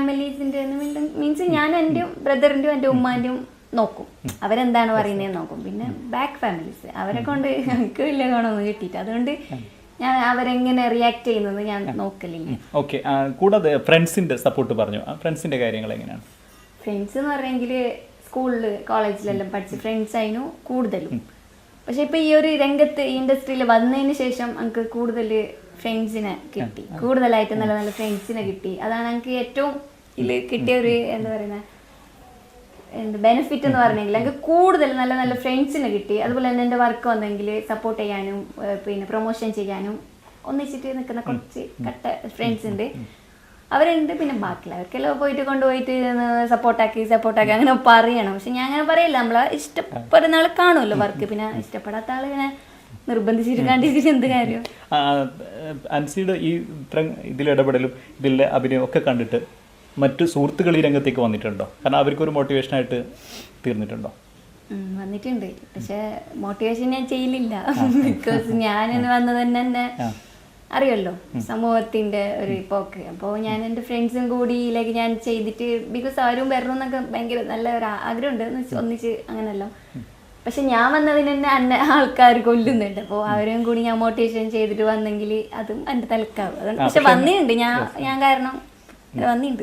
ഫാമിലീസിന്റെ means ഞാൻ എന്റെ ബ്രദറിന്റെയും എന്റെ ഉമ്മാന്റെയും നോക്കും. അവരെന്താണ് പറയുന്നത് നോക്കും. പിന്നെ ബാക്ക് ഫാമിലീസ് അവരെ കൊണ്ട് എനിക്ക് വലിയ ഗുണമൊന്നും കിട്ടിയിട്ട് അതുകൊണ്ട് ഞാൻ അവരെങ്ങനെ റിയാക്ട് ചെയ്യുന്നത് ഞാൻ നോക്കലില്ല. ഓക്കെ കൂടാതെ ഫ്രണ്ട്സിന്റെ സപ്പോർട്ട് പറഞ്ഞു? ഫ്രണ്ട്സിന്റെ കാര്യങ്ങൾ എങ്ങനെയാണ്? ഫ്രണ്ട്സ് എന്ന് പറഞ്ഞെങ്കിൽ സ്കൂളിൽ കോളേജിലെല്ലാം പഠിച്ച് ഫ്രണ്ട്സ് ആയിരുന്നു കൂടുതലും. പക്ഷെ ഇപ്പൊ ഈ ഒരു രംഗത്ത് ഈ ഇൻഡസ്ട്രിയിൽ വന്നതിന് ശേഷം എനിക്ക് കൂടുതൽ ഫ്രണ്ട്സിനെ കിട്ടി. കൂടുതലായിട്ട് നല്ല നല്ല ഫ്രണ്ട്സിനെ കിട്ടി. അതാണ് എനിക്ക് ഏറ്റവും ഇതിൽ കിട്ടിയ ഒരു എന്താ പറയുന്നത് എന്ത് ബെനിഫിറ്റ് എന്ന് പറഞ്ഞെങ്കിൽ എനിക്ക് കൂടുതൽ നല്ല നല്ല ഫ്രണ്ട്സിന് കിട്ടി. അതുപോലെ തന്നെ എന്റെ വർക്ക് വന്നെങ്കിൽ സപ്പോർട്ട് ചെയ്യാനും പിന്നെ പ്രൊമോഷൻ ചെയ്യാനും ഒന്നിച്ചിട്ട് നിൽക്കുന്ന കുറച്ച് കട്ട ഫ്രണ്ട്സ് ഉണ്ട്. അവരുണ്ട് പിന്നെ ബാക്കിയുള്ളവർക്കെല്ലാം പോയിട്ട് കൊണ്ടുപോയിട്ട് സപ്പോർട്ടാക്കി സപ്പോർട്ടാക്കി അങ്ങനെ പറയണം. പക്ഷെ ഞാൻ അങ്ങനെ പറയില്ല. നമ്മളെ ഇഷ്ടപ്പെടുന്ന ആൾ കാണുമല്ലോ വർക്ക് പിന്നെ ഇഷ്ടപ്പെടാത്ത ആൾ ഇങ്ങനെ എന്ത് കാര്യം അൻസിയുടെ ഈ ഇതിൽ ഇടപെടലും ഇതിലെ അഭിനയം ഒക്കെ കണ്ടിട്ട് മറ്റു സുഹൃത്തുക്കൾ ഈ രംഗത്തേക്ക് വന്നിട്ടുണ്ടോ? കാരണം അവർക്കൊരു മോട്ടിവേഷനായിട്ട് തീർന്നിട്ടുണ്ടോ? വന്നിട്ടുണ്ട്. പക്ഷെ മോട്ടിവേഷൻ ഞാൻ ചെയ്യലില്ല. ബിക്കോസ് ഞാൻ വന്നത് തന്നെ എന്നെ അറിയല്ലോ സമൂഹത്തിന്റെ ഒരു പോക്ക് അപ്പോൾ ഞാൻ എന്റെ ഫ്രണ്ട്സും കൂടി ലൈക്ക് ഞാൻ ചെയ്തിട്ട് ബിക്കോസ് അവരും വരണം എന്നൊക്കെ ഭയങ്കര നല്ല ഒരു ആഗ്രഹമുണ്ട്. ഒന്നിച്ച് അങ്ങനല്ലോ. പക്ഷെ ഞാൻ വന്നതിന് തന്നെ അന്നെ ആൾക്കാർ കൊല്ലുന്നുണ്ട്. അപ്പോൾ അവരെയും കൂടി ഞാൻ മോട്ടിവേഷൻ ചെയ്തിട്ട് വന്നെങ്കിൽ അതും എന്റെ തലക്കാവും. അതുകൊണ്ട് പക്ഷെ വന്നിട്ടുണ്ട്. ഞാൻ ഞാൻ കാരണം വന്നിട്ടുണ്ട്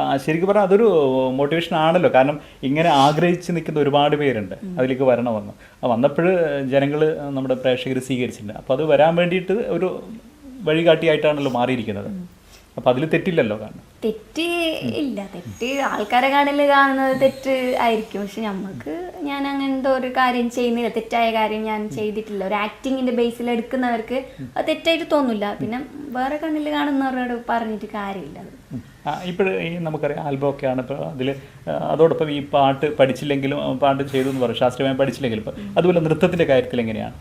ആ, ശരിക്കും പറഞ്ഞാൽ അതൊരു മോട്ടിവേഷൻ ആണല്ലോ. കാരണം ഇങ്ങനെ ആഗ്രഹിച്ച് നിൽക്കുന്ന ഒരുപാട് പേരുണ്ട്. അതിലേക്ക് വരണമെന്ന്. വന്നപ്പോൾ ജനങ്ങൾ നമ്മുടെ പ്രേക്ഷകർ സ്വീകരിച്ചിട്ടുണ്ട്. അപ്പോൾ അത് വരാൻ വേണ്ടിയിട്ട് ഒരു വഴികാട്ടിയായിട്ടാണല്ലോ മാറിയിരിക്കുന്നത്. അപ്പോൾ അതിൽ തെറ്റില്ലല്ലോ കാരണം. തെറ്റ് ഇല്ല. തെറ്റ് ആൾക്കാരെ കാണില്ല കാണുന്നത് തെറ്റ് ആയിരിക്കും. പക്ഷെ നമുക്ക് ഞാൻ അങ്ങനത്തെ ഒരു കാര്യം ചെയ്യുന്നില്ല. തെറ്റായ കാര്യം ഞാൻ ചെയ്തിട്ടില്ല. ഒരു ആക്ടിങ്ങിന്റെ ബേസിൽ എടുക്കുന്നവർക്ക് അത് തെറ്റായിട്ട് തോന്നില്ല. പിന്നെ വേറെ കണ്ണിൽ കാണുന്നവരോട് പറഞ്ഞിട്ട് കാര്യമില്ല. ഇപ്പോഴും ഈ നമുക്കറിയാം ആൽബം ആണ് ഇപ്പോൾ അതിൽ അതോടൊപ്പം ഈ പാട്ട് പഠിച്ചില്ലെങ്കിലും പാട്ട് ചെയ്തു എന്ന് പറയും. ശാസ്ത്രീയമായി പഠിച്ചില്ലെങ്കിലും ഇപ്പം. അതുപോലെ നൃത്തത്തിന്റെ കാര്യത്തിൽ എങ്ങനെയാണ്